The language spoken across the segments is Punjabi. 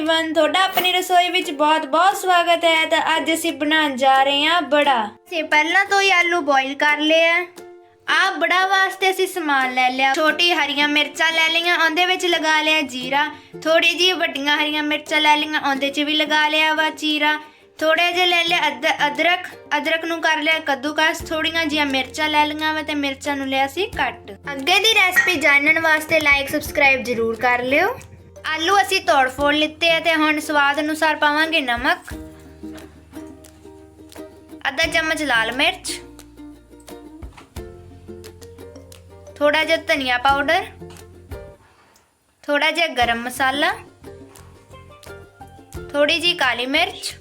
एवरीवन ਤੁਹਾਡਾ ਆਪਣੀ ਰਸੋਈ ਵਿੱਚ ਬਹੁਤ-ਬਹੁਤ ਸਵਾਗਤ ਹੈ ਤਾਂ ਅੱਜ ਅਸੀਂ ਬਣਾਉਣ ਜਾ ਰਹੇ ਹਾਂ ਬੜਾ ਸੇ ਪਹਿਲਾਂ ਤੋਂ ਹੀ ਆਲੂ ਬੋਇਲ ਕਰ ਲਏ ਆ ਆ ਬੜਾ ਵਾਸਤੇ ਅਸੀਂ ਸਮਾਨ ਲੈ ਲਿਆ ਛੋਟੀ ਹਰੀਆਂ ਮਿਰਚਾਂ ਲੈ ਲਈਆਂ ਉਹਦੇ ਵਿੱਚ ਲਗਾ ਲਿਆ ਜੀਰਾ ਥੋੜੀ ਜਿਹੀ ਵੱਡੀਆਂ ਹਰੀਆਂ ਮਿਰਚਾਂ ਲੈ ਲਈਆਂ ਉਹਦੇ 'ਚ ਵੀ ਲਗਾ ਲਿਆ ਵਾ ਜੀਰਾ ਥੋੜੇ ਜਿਹਾ ਲੈ ਲਿਆ ਅਦ- ਅਦਰਕ ਅਦਰਕ ਨੂੰ ਕਰ ਲਿਆ ਕੱਦੂਕਸ ਥੋੜੀਆਂ ਜਿਹੀਆਂ ਮਿਰਚਾਂ ਲੈ ਲਈਆਂ ਵਾ ਤੇ ਮਿਰਚਾਂ ਨੂੰ ਲਿਆ ਸੀ ਕੱਟ ਅੱਗੇ ਦੀ ਰੈਸਪੀ ਜਾਣਨ ਵਾਸਤੇ ਲਾਈਕ ਸਬਸਕ੍ਰਾਈਬ ਜ਼ਰੂਰ ਕਰ ਲਿਓ ਆਲੂ ਅਸੀਂ ਤੋੜ ਫੋੜ ਲਿੱਤੇ ਆ ਤੇ ਹੁਣ ਸਵਾਦ ਅਨੁਸਾਰ ਪਾਵਾਂਗੇ ਨਮਕ। ਅੱਧਾ ਚਮਚ ਲਾਲ ਮਿਰਚ। ਥੋੜਾ ਜਿਹਾ ਧਨੀਆ ਪਾਊਡਰ। ਥੋੜਾ ਜਿਹਾ ਗਰਮ ਮਸਾਲਾ। ਥੋੜੀ ਜੀ ਕਾਲੀ ਮਿਰਚ।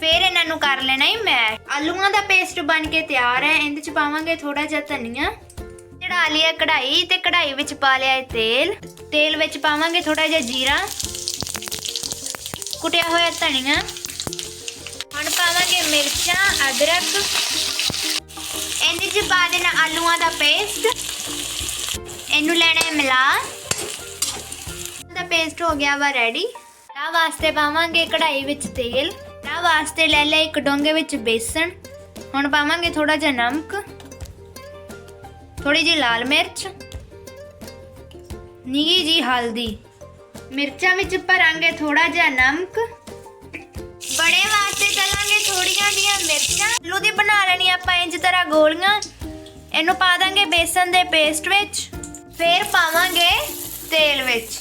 ਫਿਰ ਇਹਨਾਂ ਨੂੰ ਕਰ ਲੈਣਾ ਹੀ ਮੈਸ਼ ਆਲੂਆਂ ਦਾ ਪੇਸਟ ਬਣ ਕੇ ਤਿਆਰ ਹੈ। ਇਹਦੇ ਚ ਪਾਵਾਂਗੇ ਥੋੜਾ ਜਿਹਾ ਧਨੀਆ। ਚੜਾ ਲਿਆ ਕਢਾਈ ਤੇ ਕਢਾਈ ਵਿੱਚ ਪਾ ਲਿਆ ਤੇਲ। ਤੇਲ ਵਿੱਚ ਪਾਵਾਂਗੇ ਥੋੜਾ ਜਿਹਾ ਜੀਰਾ। ਕੁਟਿਆ ਹੋਇਆ ਧਨੀਆ। ਹੁਣ ਪਾਵਾਂਗੇ ਮਿਰਚਾਂ, ਅਦਰਕ। ਇਹਦੇ ਚ ਪਾ ਦੇਣਾ ਆਲੂਆਂ ਦਾ ਪੇਸਟ। ਇਹਨੂੰ ਲੈਣਾ ਹੈ ਮਿਲਾ ਦਾ ਪੇਸਟ ਹੋ ਗਿਆ ਵਾ ਰੈਡੀ ਤਾਂ ਵਾਸਤੇ ਪਾਵਾਂਗੇ ਕਢਾਈ ਵਿੱਚ ਤੇਲ। ਤਾਂ ਵਾਸਤੇ ਲੈ ਲਿਆ ਇੱਕ ਡੋਂਗੇ ਵਿੱਚ ਬੇਸਣ। ਹੁਣ ਪਾਵਾਂਗੇ ਥੋੜਾ ਜਿਹਾ ਨਮਕ। ਥੋੜੀ ਜਿਹੀ ਲਾਲ ਮਿਰਚ ਨਿੱਘੀ ਜੀ ਹਲਦੀ। ਮਿਰਚਾਂ ਵਿੱਚ ਭਰਾਂਗੇ ਥੋੜਾ ਜਿਹਾ ਨਮਕ। ਬੜੇ ਵਾਸਤੇ ਚੱਲਾਂਗੇ ਥੋੜੀਆਂ ਜੀਆਂ ਮਿਰਚਾਂ। ਆਲੂ ਦੀ ਬਣਾ ਲੈਣੀ ਆਪਾਂ ਇੰਜ ਤਰ੍ਹਾਂ ਗੋਲੀਆਂ। ਇਹਨੂੰ ਪਾ ਦਾਂਗੇ ਬੇਸਨ ਦੇ ਪੇਸਟ ਵਿੱਚ। ਫੇਰ ਪਾਵਾਂਗੇ ਤੇਲ ਵਿੱਚ।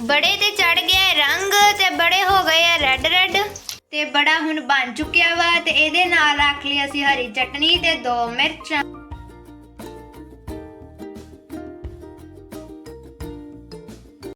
ਬੜੇ ਤੇ ਚੜ ਗਿਆ ਰੰਗ ਤੇ ਬੜੇ ਹੋ ਗਏ ਆ ਰੈੱਡ ਰੈੱਡ। ਤੇ ਬੜਾ ਹੁਣ ਬਣ ਚੁੱਕਿਆ ਵਾ ਤੇ ਇਹਦੇ ਨਾਲ ਰੱਖ ਲਈ ਅਸੀਂ ਹਰੀ ਚਟਨੀ ਤੇ ਦੋ ਮਿਰਚਾਂ।